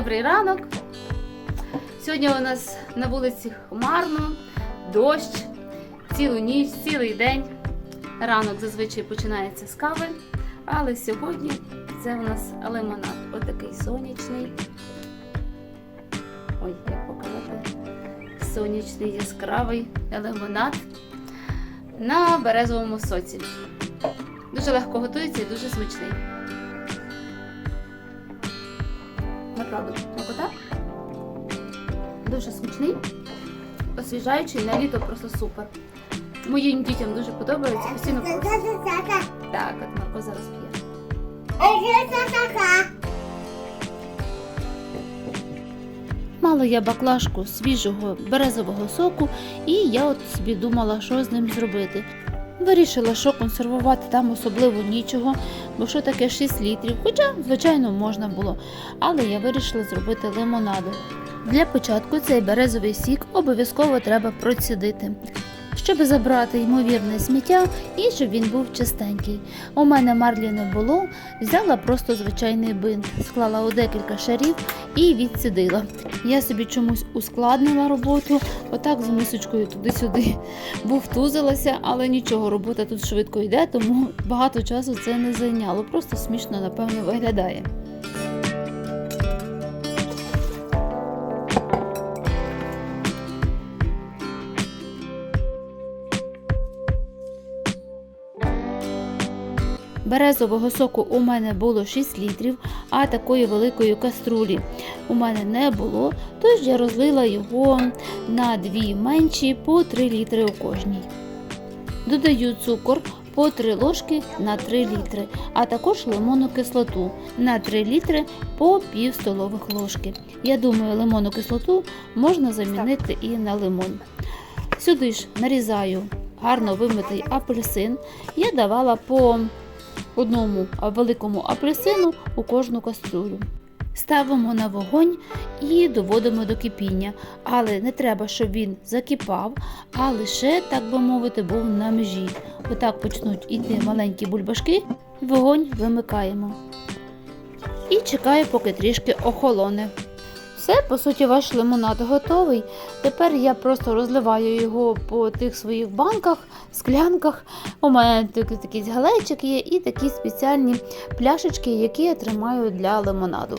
добрий ранок. Сьогодні у нас на вулиці хмарно, дощ, цілу ніч, цілий день. Ранок зазвичай починається з кави, але сьогодні це у нас лимонад. Отакий сонячний. Ой, як показати. Сонячний яскравий лимонад на березовому соці. Дуже легко готується і дуже смачний. Направду, смакота. Дуже смачний, освіжаючий, на літо просто супер. Моїм дітям дуже подобається, постійно. Так, от Марко зараз п'є. Мала я баклажку свіжого березового соку, і я от собі думала, що з ним зробити. Вирішила, що консервувати там особливо нічого, бо що таке 6 літрів, хоча, звичайно, можна було. Але я вирішила зробити лимонаду. Для початку цей березовий сік обов'язково треба процідити, щоб забрати ймовірне сміття і щоб він був чистенький. У мене марлі не було, взяла просто звичайний бинт, склала у декілька шарів і відсідила. Я собі чомусь ускладнила роботу, отак з мисочкою туди-сюди вовтузилася, але нічого, робота тут швидко йде, тому багато часу це не зайняло. Просто смішно, напевно, виглядає. Березового соку у мене було 6 літрів, а такої великої каструлі у мене не було, тож я розлила його на дві менші по 3 літри у кожній. Додаю цукор по 3 ложки на 3 літри, а також лимонну кислоту на 3 літри по пів столових ложки. Я думаю, лимонну кислоту можна замінити і на лимон. Сюди ж нарізаю гарно вимитий апельсин. Я давала по одному великому апельсину у кожну каструлю. Ставимо на вогонь і доводимо до кипіння, але не треба, щоб він закипав, а лише, так би мовити, був на межі. Отак почнуть іти маленькі бульбашки, вогонь вимикаємо. І чекаю, поки трішки охолоне. Все, по суті, ваш лимонад готовий. Тепер я просто розливаю його по тих своїх банках, склянках. У мене такий галейчик є і такі спеціальні пляшечки, які я тримаю для лимонаду.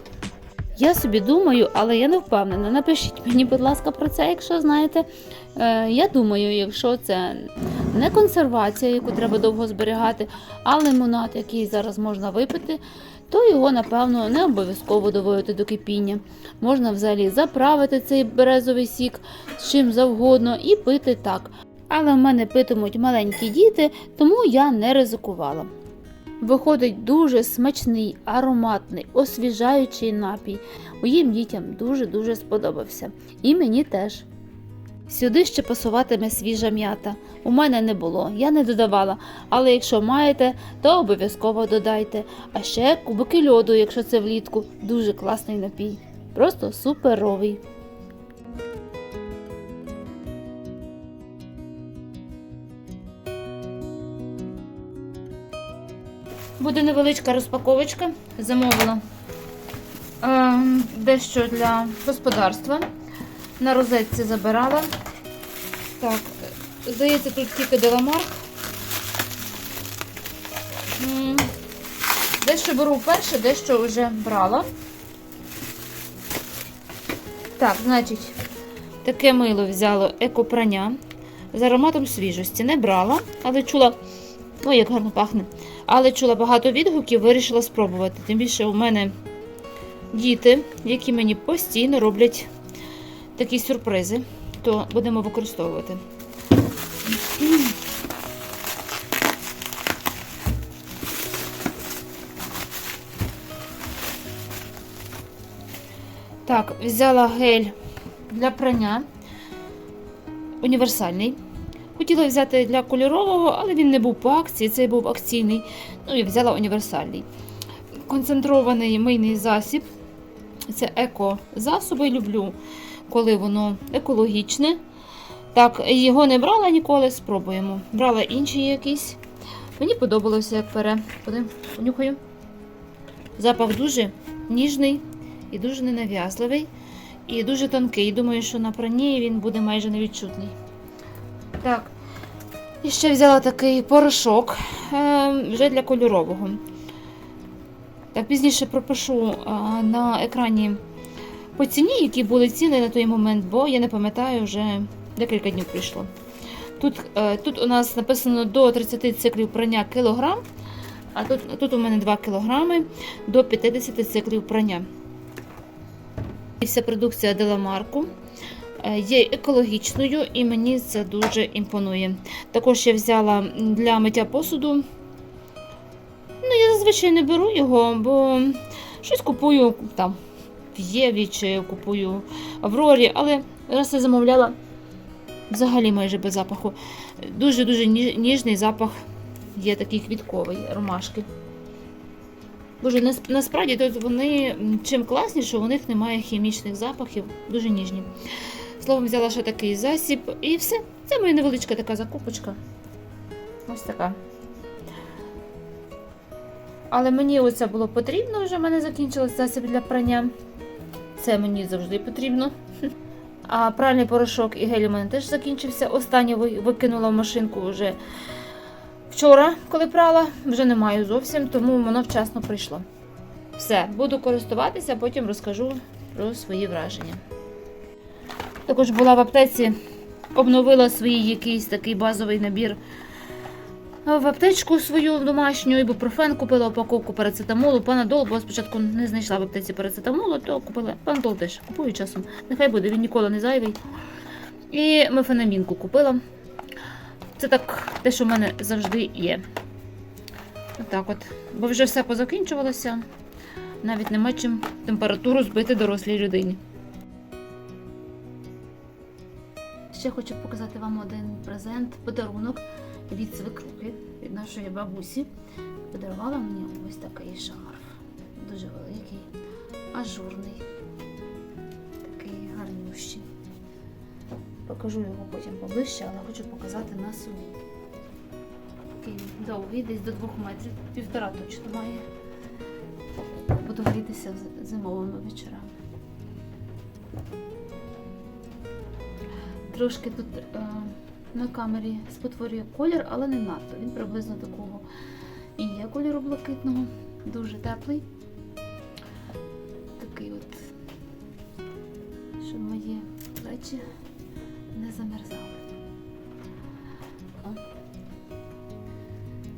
Я собі думаю, але я не впевнена. Напишіть мені, будь ласка, про це, якщо знаєте. Е, я думаю, якщо це не консервація, яку треба довго зберігати, а лимонад, який зараз можна випити, то його, напевно, не обов'язково доводити до кипіння. Можна взагалі заправити цей березовий сік з чим завгодно і пити так. Але в мене питимуть маленькі діти, тому я не ризикувала. Виходить дуже смачний, ароматний, освіжаючий напій. Моїм дітям дуже-дуже сподобався. І мені теж. Сюди ще пасуватиме свіжа м'ята. У мене не було, я не додавала, але якщо маєте, то обов'язково додайте. А ще кубики льоду, якщо це влітку, дуже класний напій. Просто суперовий. Буде невеличка розпаковочка. Замовила е, дещо для господарства. На розетці забирала. Так, здається, тут тільки деламарк. Дещо беру вперше, дещо вже брала. Так, значить, таке мило взяло екопрання з ароматом свіжості. Не брала, але чула. Ой, як гарно пахне. Але чула багато відгуків, вирішила спробувати. Тим більше у мене діти, які мені постійно роблять такі сюрпризи, то будемо використовувати. Так, взяла гель для прання універсальний. Хотіла взяти для кольорового, але він не був по акції, цей був акційний. Ну і взяла універсальний. Концентрований мийний засіб. Це еко-засоби. Люблю, коли воно екологічне. Так, його не брала ніколи, спробуємо. Брала інші якісь. Мені подобалося, як пере. Подивимо, понюхаю. Запах дуже ніжний і дуже ненав'язливий, і дуже тонкий. Думаю, що на пранні він буде майже невідчутний. Так. І ще взяла такий порошок е, вже для кольорового. Так, пізніше пропишу е, на екрані по ціні, які були ціни на той момент, бо я не пам'ятаю, вже декілька днів пройшло. Тут, е, тут у нас написано до 30 циклів прання кілограм, а тут, тут у мене 2 кілограми до 50 циклів прання. І вся продукція Деламарку є екологічною і мені це дуже імпонує. Також я взяла для миття посуду. Ну, я зазвичай не беру його, бо щось купую там Єві чи купую Аврорі, але раз я замовляла взагалі майже без запаху. Дуже-дуже ніжний запах є такий квітковий, ромашки. Боже, насправді тут вони чим класні, що у них немає хімічних запахів, дуже ніжні. Словом, взяла ще такий засіб і все. Це моя невеличка така закупочка. Ось така. Але мені оце було потрібно, вже в мене закінчився засіб для прання. Це мені завжди потрібно. А пральний порошок і гель у мене теж закінчився. Останнє викинула в машинку вже вчора, коли прала. Вже не маю зовсім, тому воно вчасно прийшло. Все, буду користуватися, потім розкажу про свої враження. Також була в аптеці, обновила свій якийсь такий базовий набір в аптечку свою домашню, ібупрофен купила упаковку парацетамолу, панадол, бо спочатку не знайшла в аптеці парацетамолу, то купила панадол теж. Купую часом. Нехай буде, він ніколи не зайвий. І мефенамінку купила. Це так, те, що в мене завжди є. Отак от. Бо вже все позакінчувалося. Навіть нема чим температуру збити дорослій людині. Ще хочу показати вам один презент, подарунок від свекрухи, від нашої бабусі. Подарувала мені ось такий шарф. Дуже великий, ажурний, такий гарнющий. Покажу його потім поближче, але хочу показати на собі. Такий довгий, десь до двох метрів, півтора точно має. Буду грітися зимовими вечорами. Трошки тут е, на камері спотворює колір, але не надто. Він приблизно такого і є кольору блакитного, дуже теплий. Такий от, щоб мої плечі не замерзали.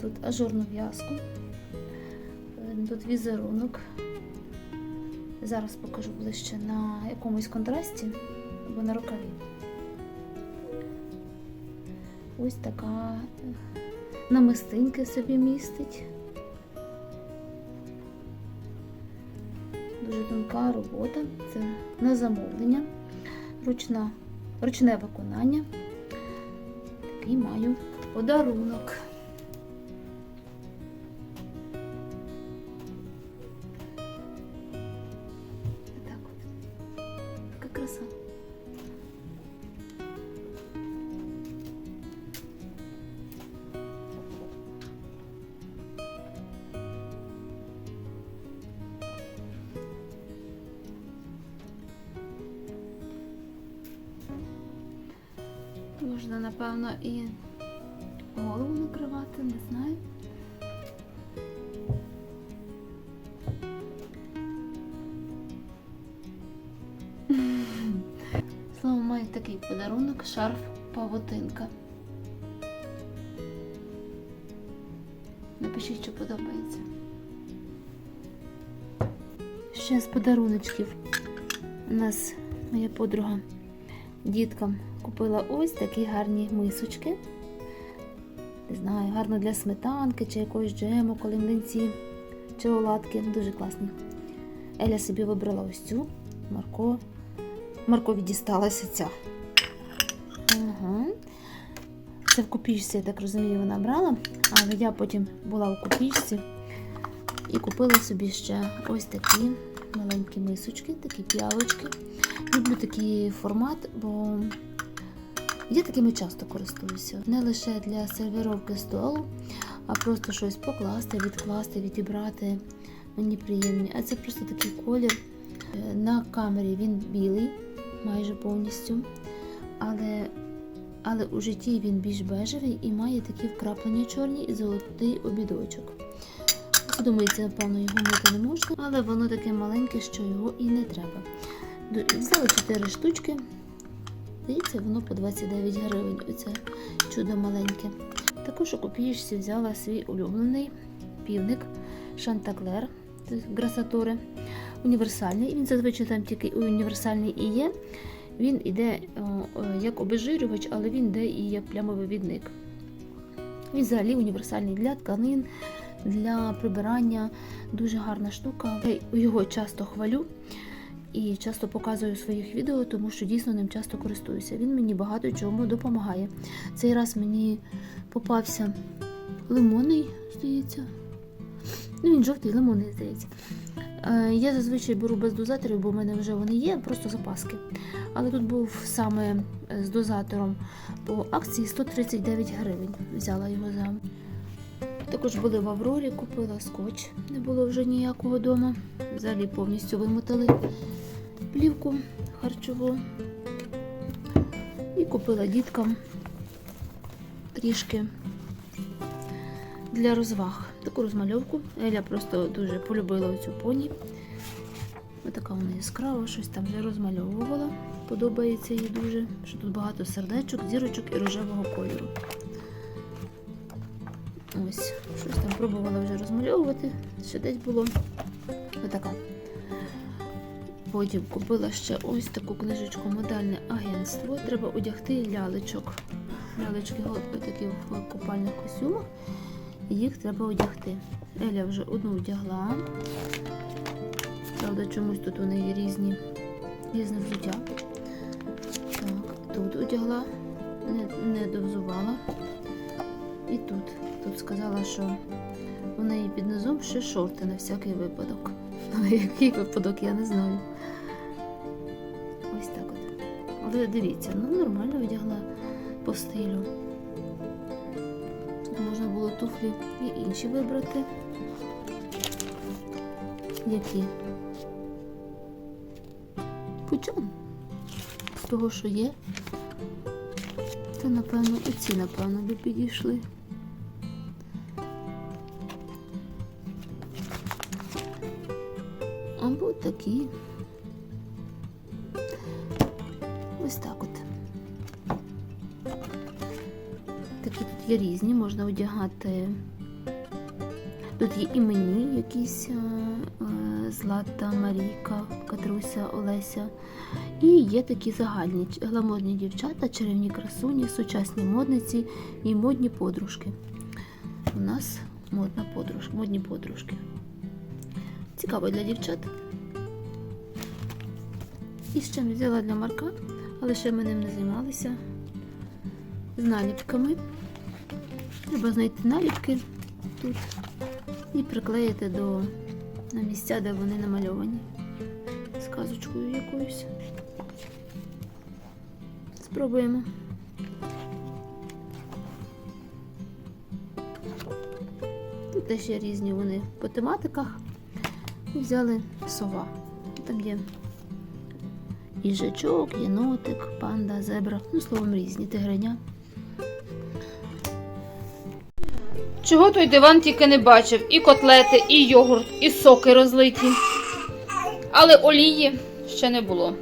Тут ажурну в'язку, Е, тут візерунок. Зараз покажу ближче на якомусь контрасті або на рукаві. Ось така намистинка собі містить. Дуже тонка робота. Це на замовлення, ручна, ручне виконання. Такий маю подарунок. Шарф павутинка. Напишіть, що подобається. Ще з подаруночків у нас моя подруга діткам купила ось такі гарні мисочки. Не знаю, гарно для сметанки чи якогось джему, коли млинці чи оладки. Дуже класні. Еля собі вибрала ось цю. Марко. Маркові дісталася ця. Це в копійці, я так розумію, вона брала, але я потім була у копійці і купила собі ще ось такі маленькі мисочки, такі п'ялочки. Люблю такий формат, бо я такими часто користуюся. Не лише для сервіровки столу, а просто щось покласти, відкласти, відібрати. Мені приємні. А це просто такий колір. Е, На камері він білий, майже повністю, але, але у житті він більш бежевий і має такі вкраплення чорні і золотий обідочок. Думається, напевно, його мити не можна, але воно таке маленьке, що його і не треба. Взяла 4 штучки. Здається, воно по 29 гривень. Оце чудо маленьке. Також у копієчці взяла свій улюблений півник Шантаклер Грасатори. Універсальний. Він зазвичай там тільки універсальний і є. Він іде о, о, як обезжирювач, але він йде і як плямовивідник. Він взагалі універсальний для тканин, для прибирання. Дуже гарна штука. Я його часто хвалю і часто показую у своїх відео, тому що дійсно ним часто користуюся. Він мені багато чому допомагає. Цей раз мені попався лимонний, здається. Ну, він жовтий лимонний, здається. Е, Я зазвичай беру без дозаторів, бо в мене вже вони є, просто запаски. Але тут був саме е, з дозатором по акції 139 гривень. Взяла його за. Також були в Аврорі, купила скотч, не було вже ніякого вдома. Взагалі повністю вимотали плівку харчову. І купила діткам трішки для розваг. Таку розмальовку. Еля просто дуже полюбила цю поні. Отака вона яскрава, щось там вже розмальовувала. Подобається їй дуже, що тут багато сердечок, зірочок і рожевого кольору. Ось, щось там пробувала вже розмальовувати, ще десь було. Отака. Потім купила ще ось таку книжечку Модальне агентство. Треба одягти лялечок. Лялечки такі в купальних костюмах. Їх треба одягти. Еля вже одну одягла. Правда, чомусь тут у неї різні, різне взуття. Так, тут одягла, не, не довзувала. І тут. Тут сказала, що у неї під низом ще шорти на всякий випадок. Але який випадок, я не знаю. Ось так от. Але дивіться, ну нормально одягла по стилю. Туфлі і інші вибрати. Які? Пучон. З того, що є. Це, напевно, оці, напевно, би підійшли. Або такі. Є різні, можна одягати. Тут є іменні якісь е, е, Злата, Марійка, Катруся, Олеся. І є такі загальні гламурні дівчата, чарівні красуні, сучасні модниці і модні подружки. У нас модна подружка, модні подружки. Цікаво для дівчат. І ще взяла для Марка, але ще ми ним не займалися. З наліпками. Треба знайти наліпки тут і приклеїти до на місця, де вони намальовані. З казочкою якоюсь. Спробуємо. Тут є різні вони по тематиках. Взяли сова. Там є їжачок, єнотик, панда, зебра. Ну, словом, різні тигреня. Чого той диван тільки не бачив? І котлети, і йогурт, і соки розлиті. Але олії ще не було.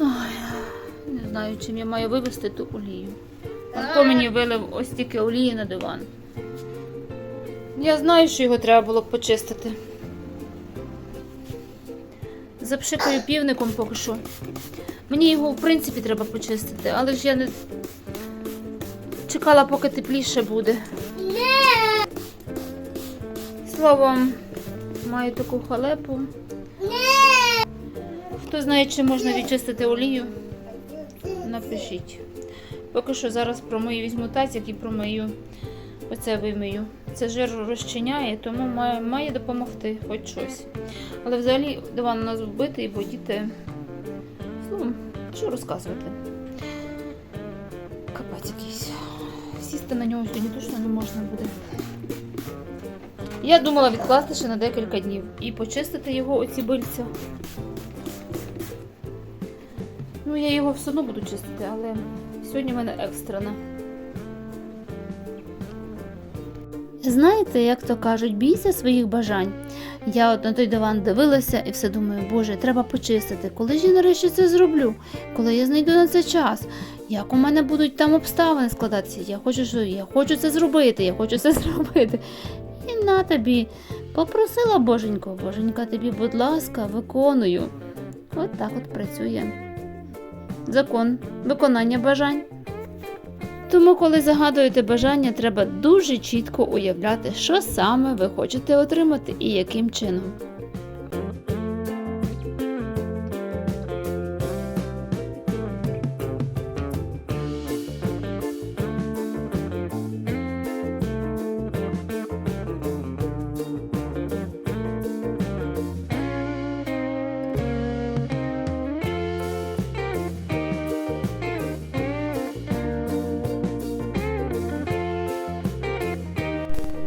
Ой, не знаю, чим я маю вивезти ту олію. Марко мені вилив ось тільки олії на диван. Я знаю, що його треба було б почистити. Запшикаю півником поки що. Мені його, в принципі, треба почистити, але ж я не чекала, поки тепліше буде. Словом, маю таку халепу. Хто знає, чи можна відчистити олію, напишіть. Поки що зараз промию візьму тазик і промию. Оце вимию. Це жир розчиняє, тому має, має допомогти хоч щось. Але взагалі диван у нас вбитий, бо діти. Словом, що розказувати? Капець на нього сьогодні точно не можна буде. Я думала відкласти ще на декілька днів і почистити його оці бильця. Ну, я його все одно буду чистити, але сьогодні в мене екстрена. Знаєте, як то кажуть, бійся своїх бажань. Я от на той диван дивилася і все думаю, боже, треба почистити. Коли ж я нарешті це зроблю? Коли я знайду на це час? Як у мене будуть там обставини складатися? Я хочу, що я хочу це зробити, я хочу це зробити. І на тобі. Попросила боженько, боженька тобі, будь ласка, виконую. От так от працює. Закон виконання бажань. Тому, коли загадуєте бажання, треба дуже чітко уявляти, що саме ви хочете отримати і яким чином.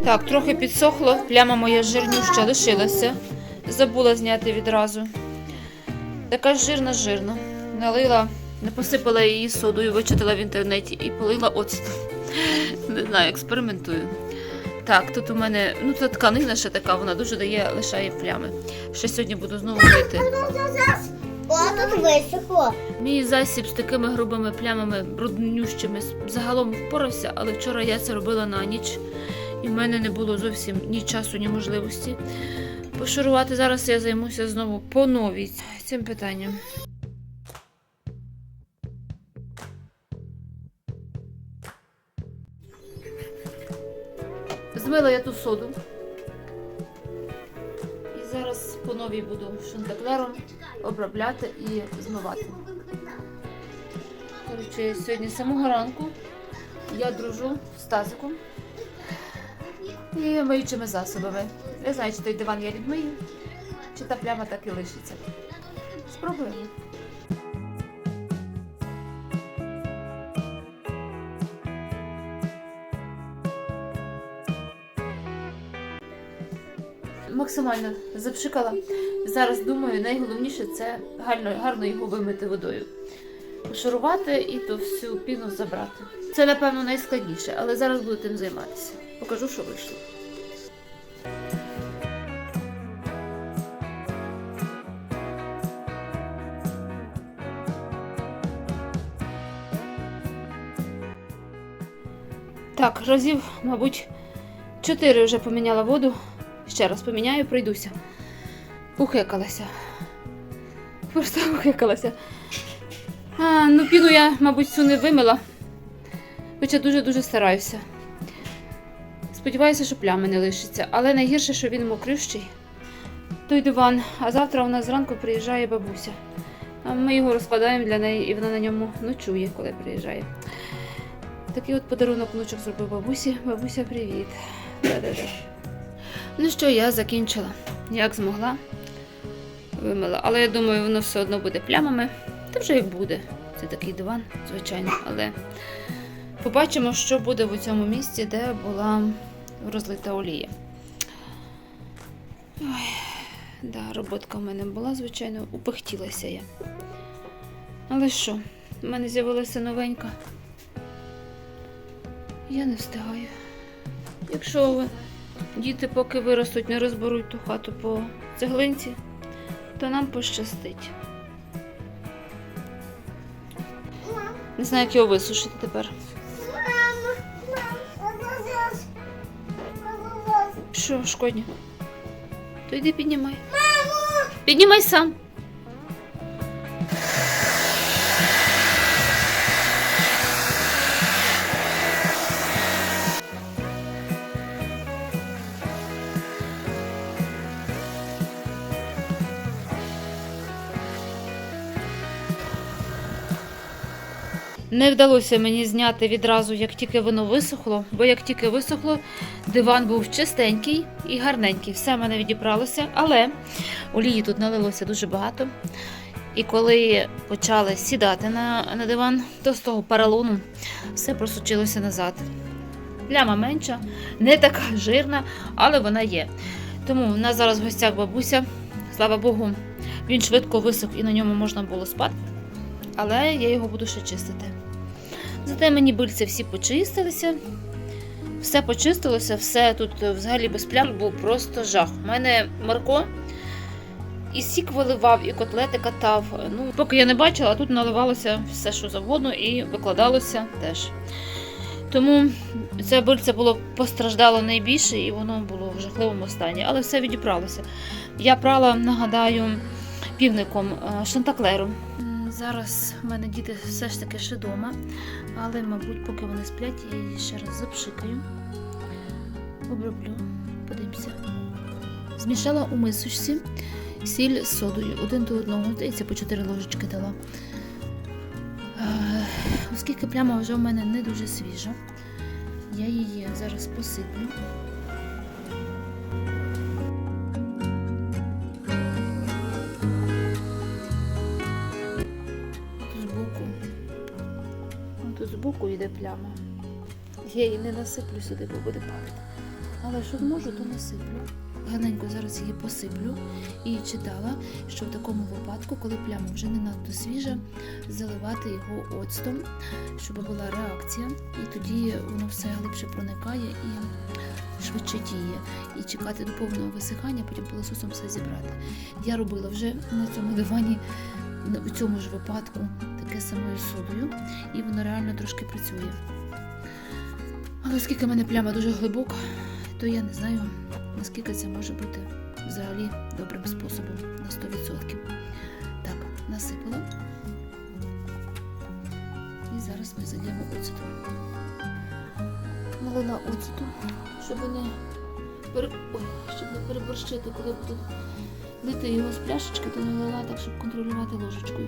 Так, трохи підсохло, пляма моя жирнюща лишилася. Забула зняти відразу. Така жирна жирна. Налила, не посипала її содою, вичитала в інтернеті і полила оцтом. Не знаю, експериментую. Так, тут у мене, ну це тканина ще така, вона дуже дає, лишає плями. Ще сьогодні буду знову мити. О, тут висохло. Мій засіб з такими грубими плямами бруднющими загалом впорався, але вчора я це робила на ніч, і в мене не було зовсім ні часу, ні можливості. Пошурувати зараз я займуся знову по новій цим питанням. Змила я ту соду. І зараз по новій буду шантаклером обробляти і змивати. Коротше, сьогодні самого ранку я дружу з тазиком і миючими засобами. Не знаю, чи той диван я відмию, чи та пляма так і лишиться. Спробуємо. Максимально запшикала. Зараз думаю, найголовніше це гарно, гарно його вимити водою. Пошарувати і ту всю піну забрати. Це, напевно, найскладніше, але зараз буду тим займатися. Покажу, що вийшло. Так, разів, мабуть, чотири вже поміняла воду. Ще раз поміняю, пройдуся. Ухекалася. Просто ухекалася. А, ну, піду я, мабуть, цю не вимила. Хоча дуже-дуже стараюся. Сподіваюся, що плями не лишиться, але найгірше, що він мокрющий. Той диван, а завтра у нас зранку приїжджає бабуся. Ми його розкладаємо для неї, і вона на ньому ночує, коли приїжджає. Такий от подарунок внучок зробив бабусі. Бабуся, привіт. Да-да-да. Ну що, я закінчила. Як змогла. Вимила. Але я думаю, воно все одно буде плямами. Та вже як буде. Це такий диван, звичайно. Але побачимо, що буде в цьому місці, де була розлита олія. Ой, да, роботка в мене була, звичайно, упихтілася я. Але що, в мене з'явилася новенька. Я не встигаю. Якщо ви, діти, поки виростуть, не розберуть ту хату по цеглинці, то нам пощастить. Не знаю, як його висушити тепер. Що, шкодні? То йди піднімай. Маму! Піднімай сам. Не вдалося мені зняти відразу, як тільки воно висохло, бо як тільки висохло, диван був чистенький і гарненький. Все мене відібралося, але олії тут налилося дуже багато. І коли почали сідати на, на диван, то з того паралону все просочилося назад. Пляма менша, не така жирна, але вона є. Тому в нас зараз в гостях бабуся. Слава Богу, він швидко висох і на ньому можна було спати. Але я його буду ще чистити. Зате мені бильці всі почистилися. Все почистилося, все тут взагалі без плям був просто жах. У мене Марко і сік виливав, і котлети катав. Ну, поки я не бачила, тут наливалося все, що завгодно, і викладалося теж. Тому це бильце було постраждало найбільше, і воно було в жахливому стані. Але все відібралося. Я прала, нагадаю, півником е, шантаклером. Зараз в мене діти все ж таки ще вдома, але, мабуть, поки вони сплять, я її ще раз запшикаю. Оброблю, подивимося. Змішала у мисочці сіль з содою один до одного, здається, по 4 ложечки дала. Е, Оскільки пляма вже в мене не дуже свіжа, я її зараз посиплю. Пляма. Я її не насиплю сюди, бо буде пахти. Але що зможу, то насиплю. Гарненько зараз її посиплю і читала, що в такому випадку, коли пляма вже не надто свіжа, заливати його оцтом, щоб була реакція, і тоді воно все глибше проникає і швидше діє. І чекати до повного висихання, потім пилососом все зібрати. Я робила вже на цьому дивані у цьому ж випадку таке самою содою, і воно реально трошки працює. Але оскільки в мене пляма дуже глибока, то я не знаю, наскільки це може бути взагалі добрим способом на 100%. Так, насипала. І зараз ми зальємо оцетом. Налила оцету, щоб не, пере... Ой, щоб не переборщити, коли буду лити його з пляшечки, то налила так, щоб контролювати ложечкою.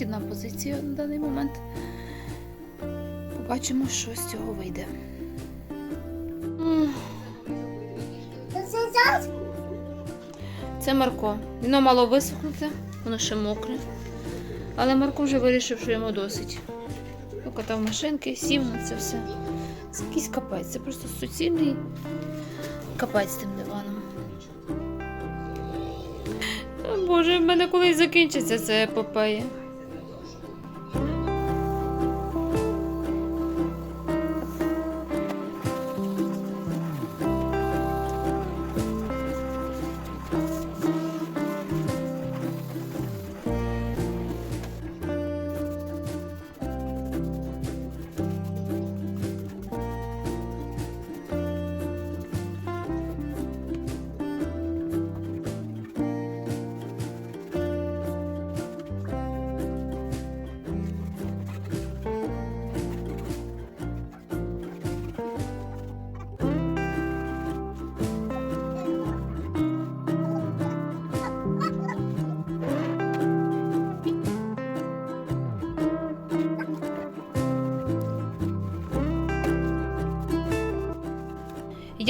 Вихідна позиція на даний момент. Побачимо, що з цього вийде. Це Марко. Воно мало висохнути, воно ще мокре. Але Марко вже вирішив, що йому досить. Покатав машинки, сів на це все. Це якийсь капець, це просто суцільний капець тим диваном. Боже, в мене колись закінчиться ця епопея.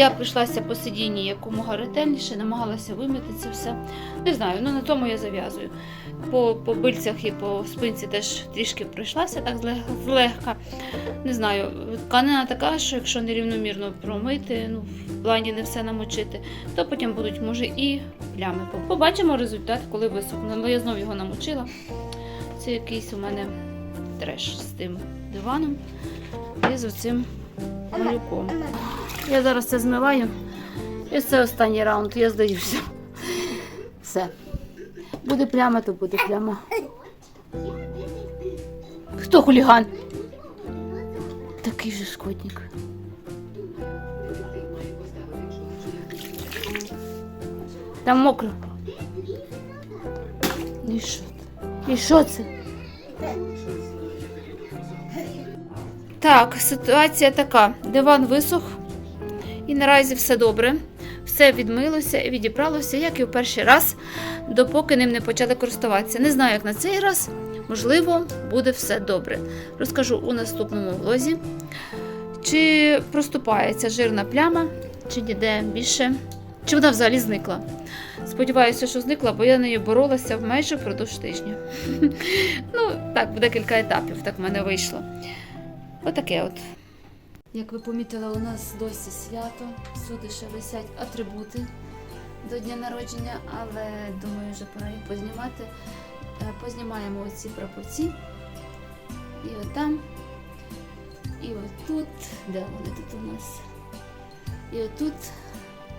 Я прийшлася по сидінні якомога ретельніше, намагалася вимити це все. Не знаю, ну на тому я зав'язую. По, по бильцях і по спинці теж трішки пройшлася так злег- злегка. Не знаю, тканина така, що якщо нерівномірно промити, ну, в плані не все намочити, то потім будуть, може, і плями. Побачимо результат, коли висохне. Але я знову його намочила. Це якийсь у мене треш з тим диваном і з оцим малюком. Я зараз це змиваю. І це останній раунд, я здаюся. Все. Буде пляма, то буде пляма. Хто хуліган? Такий же шкодник. Там мокро. І що? це? І що це? Так, ситуація така: диван висох, і наразі все добре. Все відмилося і відібралося, як і в перший раз, допоки ним не почали користуватися. Не знаю, як на цей раз. Можливо, буде все добре. Розкажу у наступному влозі, чи проступається жирна пляма, чи ніде більше, чи вона взагалі зникла. Сподіваюся, що зникла, бо я нею боролася майже впродовж тижня. Ну, так, в декілька етапів так в мене вийшло. Отаке от. Як ви помітили, у нас досі свято, всюди ще висять атрибути до дня народження, але думаю, вже пора їх познімати. Е, Познімаємо оці прапорці. І отам, і отут, де вони тут у нас. І отут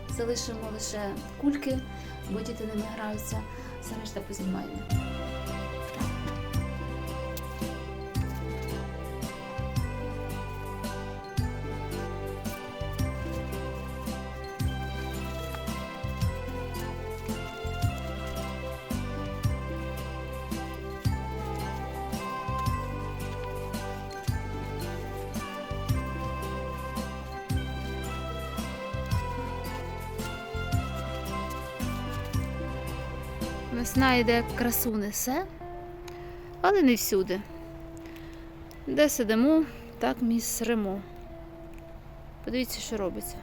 залишимо лише кульки, бо діти ними граються, все решта познімаємо. Весна йде красу несе, але не всюди. Де сидимо, так місремо. Подивіться, що робиться.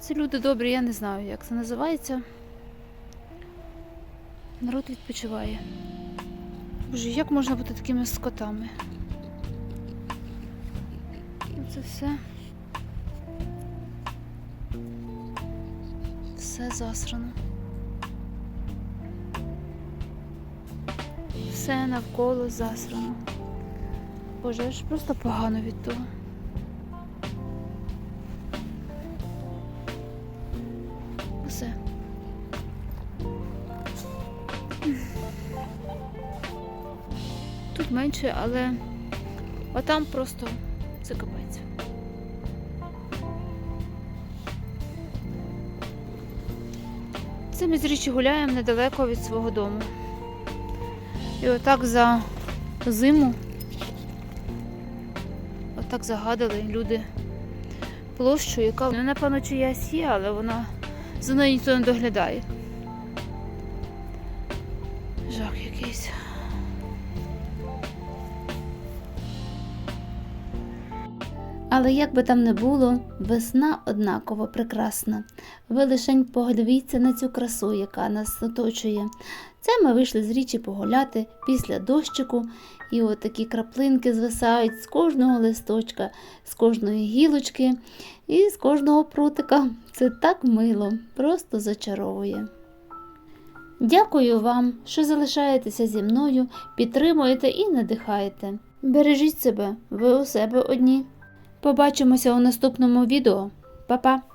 Ці люди добрі, я не знаю, як це називається. Народ відпочиває. Боже, як можна бути такими скотами? Це все. Все засрано. Все навколо засрано. Боже, аж просто погано від того. Все. Тут менше, але а там просто це капець. Це ми з річі гуляємо недалеко від свого дому. І отак за зиму, отак загадали люди площу, яка ну, напевно чиясь є, але вона за нею ніхто не доглядає. Жах якийсь. Але як би там не було, весна однаково прекрасна. Ви лишень поглядіться на цю красу, яка нас оточує. Це ми вийшли з річі погуляти після дощику, і от такі краплинки звисають з кожного листочка, з кожної гілочки і з кожного прутика. Це так мило, просто зачаровує. Дякую вам, що залишаєтеся зі мною, підтримуєте і надихаєте. Бережіть себе, ви у себе одні. Побачимося у наступному відео. Па-па!